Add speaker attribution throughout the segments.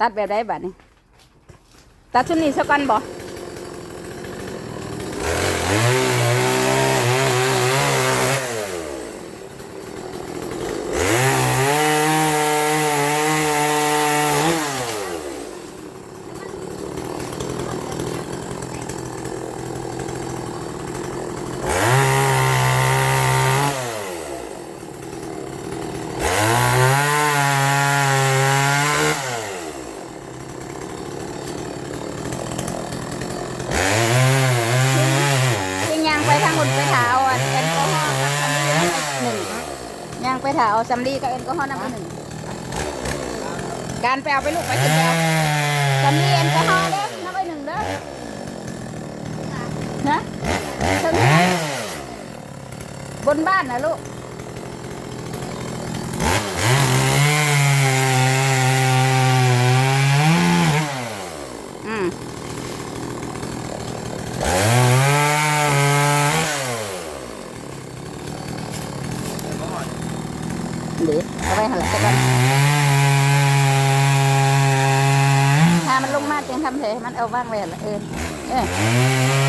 Speaker 1: ตัดแบบไดบัดนี้ตัดชุดนี้สักกันบ่ยิงยางไปทางหุ่นไปถาเอาอันแอลกอฮอล์กับซัมลีน้ำหนึ่งยาง ไปถาเอาซัมลีกับแอลกอฮอล์น้ำหนึ่งการไปเอาไปลูกไปกินแล้วซัมลีแอลกอฮอล์เด้อน้ำไปหนึ่งเด้อนะถึงบนบ้านนะลูก อืม เดี๋ย วเอาไปหันหลังกันถ้ามันลงมาจึงทำเถอะมันเอาว่างไว้หันล่ะเออเออ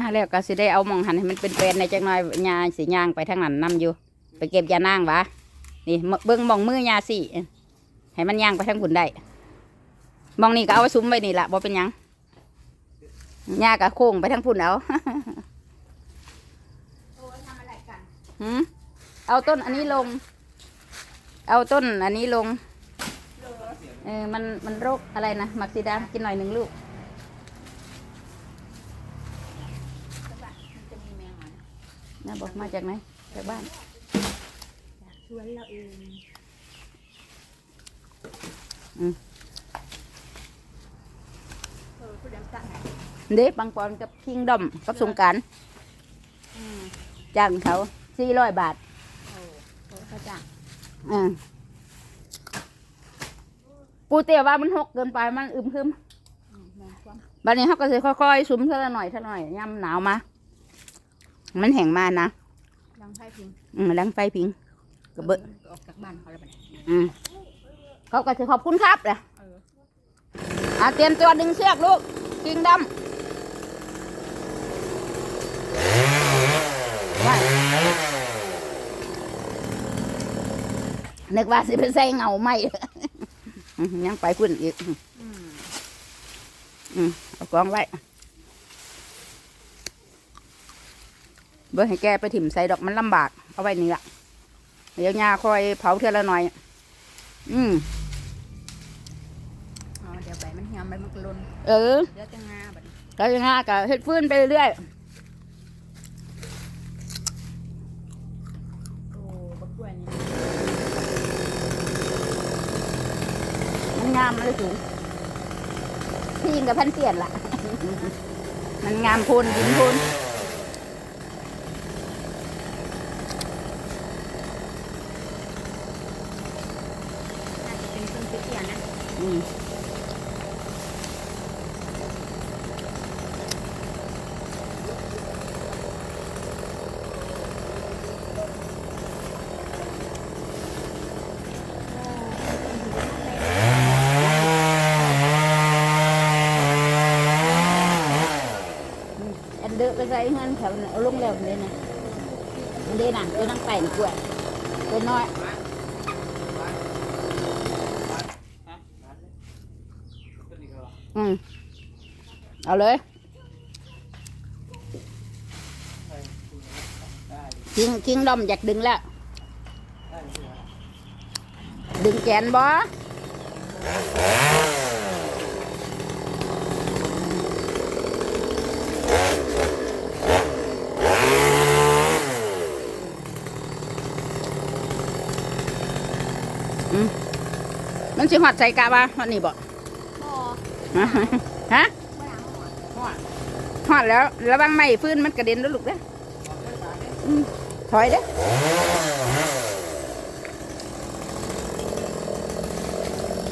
Speaker 1: ฮะแล้วก็สิได้เอามองหันให้มันเป็นเป็นในจังหน่อยยาสีย่างไปทางนั้นนํอยู่ ไปเก็บยานางวะนี่เบิ้งมองมือยาสิให้มันย่างไปทางผุนได้มองนี่ก็เอาไว้ซุ้มไว้นี่ละบ่เป็นยังยาก็โค้งไปทางผุนเอาเอาต้นอันนี้ลง เอาต้นอันนี้ลง เออ มัน มันโรคอะไรนะ มักซีดา กินหน่อยหนึ่งลูก นะบอกมาจากไหนจากบ้าน
Speaker 2: ชวนเราเอง
Speaker 1: อืม
Speaker 2: เออผู้ดำสั่งให้
Speaker 1: เด็ปังปอนกับคิงดอมกับสงกราร
Speaker 2: อืม
Speaker 1: จ้างเขาสี่ร้อยบาท
Speaker 2: โอ้โหเขาจ้าง
Speaker 1: อ่าปูเตียว่ามันหกเกินไปมันอึมครึม
Speaker 2: อืมแม่นความ
Speaker 1: บัดนี้เขาก็จะค่อยๆสุมเท่าละหน่อยเท่าละหน่อยย่ำหนาวมา มันแห้งมานะ
Speaker 2: ดังไพ่พิง
Speaker 1: อืมล้างไฟพิงกระเบอะ
Speaker 2: ออกจากบ้านเขาแล้วบัดนี้
Speaker 1: อืมเขาก็จะขอบคุณครับเลย
Speaker 2: เออ
Speaker 1: อะเตรียมตัวดึงเชือกลูกคิงดำไปนึกว่าสิไปใส่เงาไหม อืมยังไปพุ่นอีก
Speaker 2: อืม
Speaker 1: อืมเอากองไว้ เบื่อให้แกไปถิ่มใส่ดอกมันลำบาก เอาไว้นี่ละเดี๋ยวยาคอยเผาเท่าละหน่อย อืม
Speaker 2: อ๋อเดี๋ยวไปมันเหี่ยวไปมันก็หลน
Speaker 1: เออ
Speaker 2: เดี๋ยวจะงาบัดนี้
Speaker 1: ก็ยังงากับเฮ็ดฟื้นไปเรื่อย
Speaker 2: โอ้บักกล้วยนี่
Speaker 1: มันงามมันเลยสูงพี่ยิงกับพันเตียนล่ะ มันงามพูนยิงพูน
Speaker 2: น่าจะเป็นเครื่องเตี้ยๆนะ
Speaker 1: อืม อันเดอไปใส่เงินแถวนั้นเอาลงแล้วเลยนะอันเดนั่นตัวนั่งไก่นี่กล้วยตัวน้อย อืมเอาเลยคิงคิงดอมอยากดึงแล้ว ดึงแขนบอ อืม มันสิหอดใส่กะว่าหอดนี่บ่
Speaker 2: บ่
Speaker 1: ฮะฮะ
Speaker 2: บ่หลังหัว
Speaker 1: หอดแล้วระวังไม่ฟื้นมันกระเด็นแล้วลูกเด้ออืมถอยเด้อ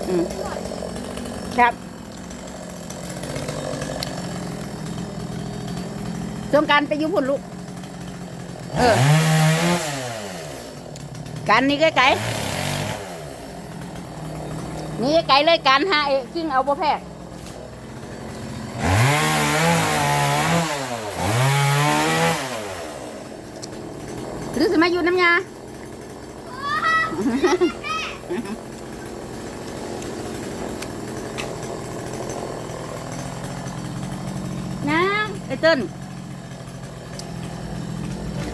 Speaker 1: อืมครับสงกรารไปอยุ่พุ่นลูก เออ การนี้ไกลๆ นี่ไกลเลยการหาเองซึ่งเอาบ่แพ้หรือสิมาอยู่น้ำยาน้ำไอ้เติ้น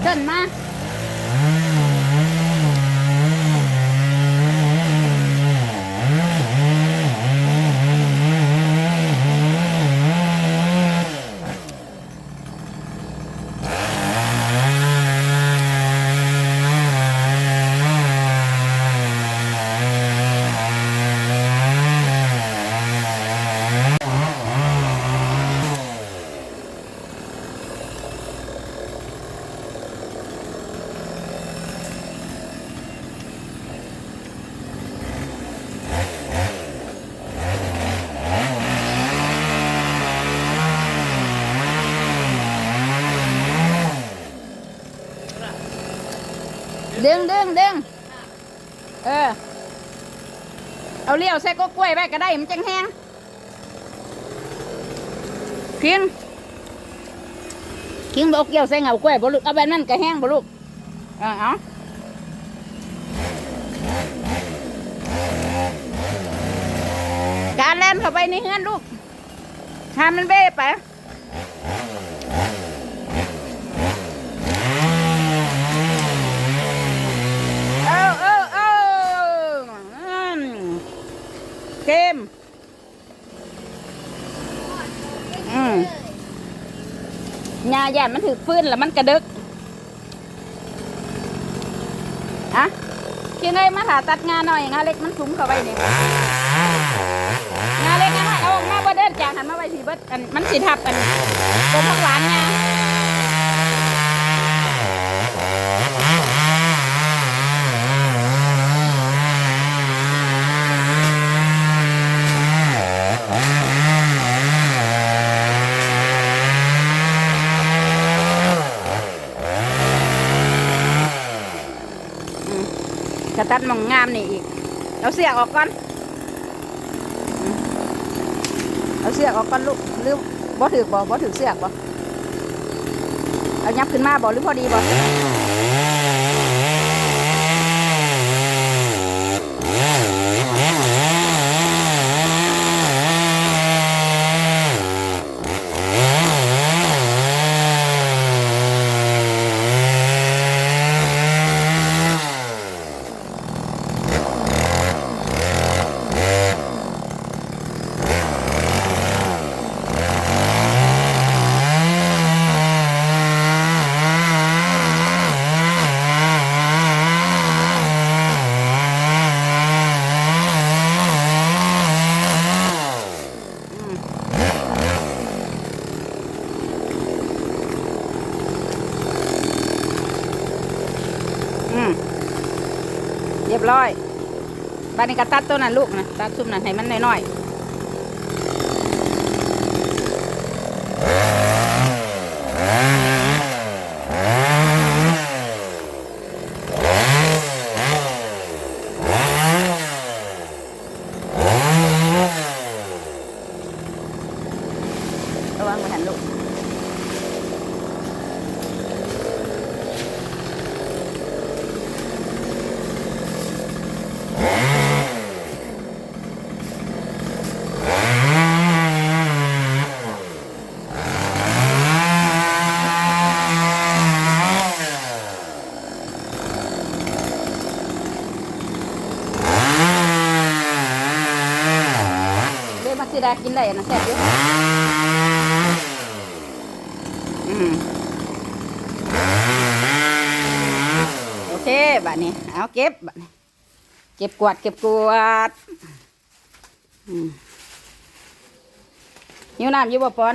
Speaker 1: เติ้นมา ดึงดึงดึงเออ เอาเลี้ยวใส่ก็กล้วยไว้ก็ได้มันจังแห้งเคียงเคียงบอกเกี่ยวใส่เงากล้วยบ่ลูกเอาแบบนั้นก็แห้งบ่ลูกเออเอาการเล่นเข้าไปในเฮือนลูกทามันเบ้ไป เอาเอาเอาอืม เกมอืมยาหยาดมันถือฟื้นแล้วมันกระดึกอะเพียงไงมาถาตัดงานหน่อยงาเล็กมันสูงเข้าไปนี่งาเล็กงาน้อยเอาออกมาบ่เดินจางหันมาไว้สิเบิดอันมันสิทับกันตัวผักหวานงา ดมองงามนี่อีก เอาเสียกออกก่อน เอาเสียกออกก่อนลูกหรือบ่ถือบ่บ่ถือเสียกบ่เอายับขึ้นมาบ่หรือพอดีบ่ เรียบร้อยบ้านนี้ก็ตัดต้นนั้นลูกนะตัดซุ่มนั้นให้มันน้อยๆระวังมาหันลูก เรียกมักซิดากินได้นะแซ่บอยู่อืมโอเคบัดนี้ เอาเก็บบัดนี้เก็บกวาดเก็บกวาดอืมหิวน้ำอยู่บ่ปอน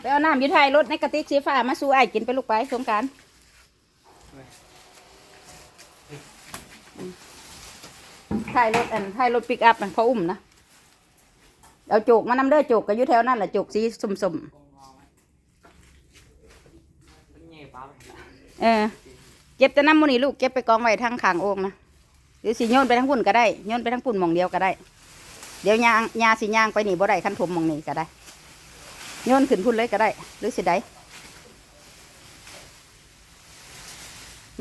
Speaker 1: ไปเอาน้ำยู่ท้ายรถในกระติกสีฟ้ามาสู้ไอ้กินไปลูกไปสงกรารท้ายรถอันท้ายรถปิกอัพมันเขาอุ้มนะ เอาโจกมานำเด้อโจกก็อยู่แถวนั่นแหละโจกสีสุ่มๆเออเก็บแต่น้ำมันนี่ลูกเก็บไปกองไว้ทางขางโอ่งนะหรือสิโยนไปทางปุ่นก็ได้โยนไปทางปุ่นมองเดียวก็ได้ เดี๋ยวยางยาสิยางไปหนีบ่ได้คันถมมองนี่ก็ได้โยนขึ้นพุ่นเลยก็ได้ หรือสิได้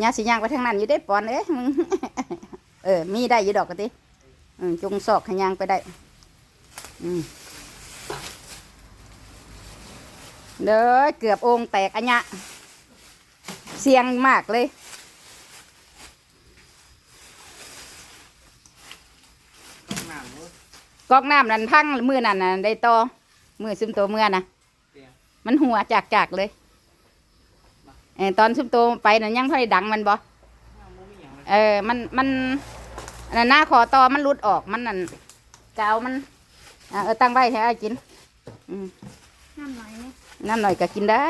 Speaker 1: ยาสิยางไปทางนั้นอยู่ได้ปอนเอ้ยมึงเออมีได้อยู่ดอกกะติจงซอกให้ยางไปได้ เด้อเกือบโองแตกอันเนี้ยเสียงมากเลยกอกน้ำนั่นพังมือนั่นน่ะได้ต่อมือซึมโตเมื่อนะมันหัวจากจากๆเลยเออตอนซึมโตไปนั่นยังเท่าไรดังมันบ่เออมันมันอันนั้นหน้าคอตอมันรุดออกมันนั่นกาวมัน อะเออตั้งไว้ให้อ้ายกินอืม
Speaker 2: น้ำไหลนี่
Speaker 1: น้ำหน่อยก็กินได้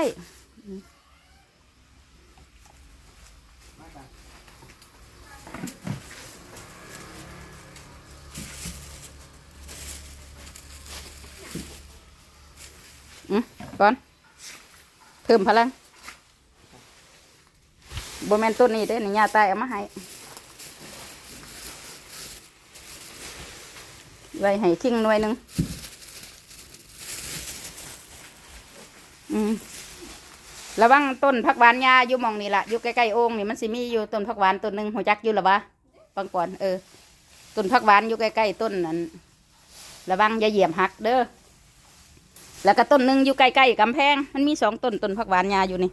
Speaker 1: อืมก่อนเพิ่มพลังโบแมนต้นนี้เด้อนี่ยาตายเอามาให้ ไว้ให้ทิ้งหน่วยหนึ่งอืมระวังต้นผักหวานยาอยู่มองนี่ละอยู่ใกล้ๆโอ่งนี่มันสิมีอยู่ต้นผักหวานต้นหนึ่งหัวจักอยู่หรอวะปังก่อนเออต้นผักหวานอยู่ใกล้ๆต้นนั้นระวังอย่าเหยียบหักเด้อแล้วก็ต้นหนึ่งอยู่ใกล้ๆกำแพง มันมีสองต้นต้นผักหวานยาอยู่นี่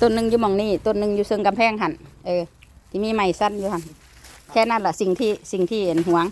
Speaker 1: ต้นหนึ่งอยู่มองนี่ต้นหนึ่งอยู่เชิงกำแพงหันเออที่มีไม้สั้นอยู่หัน แค่นั้นแหละสิ่งที่สิ่งที่เห็นหวง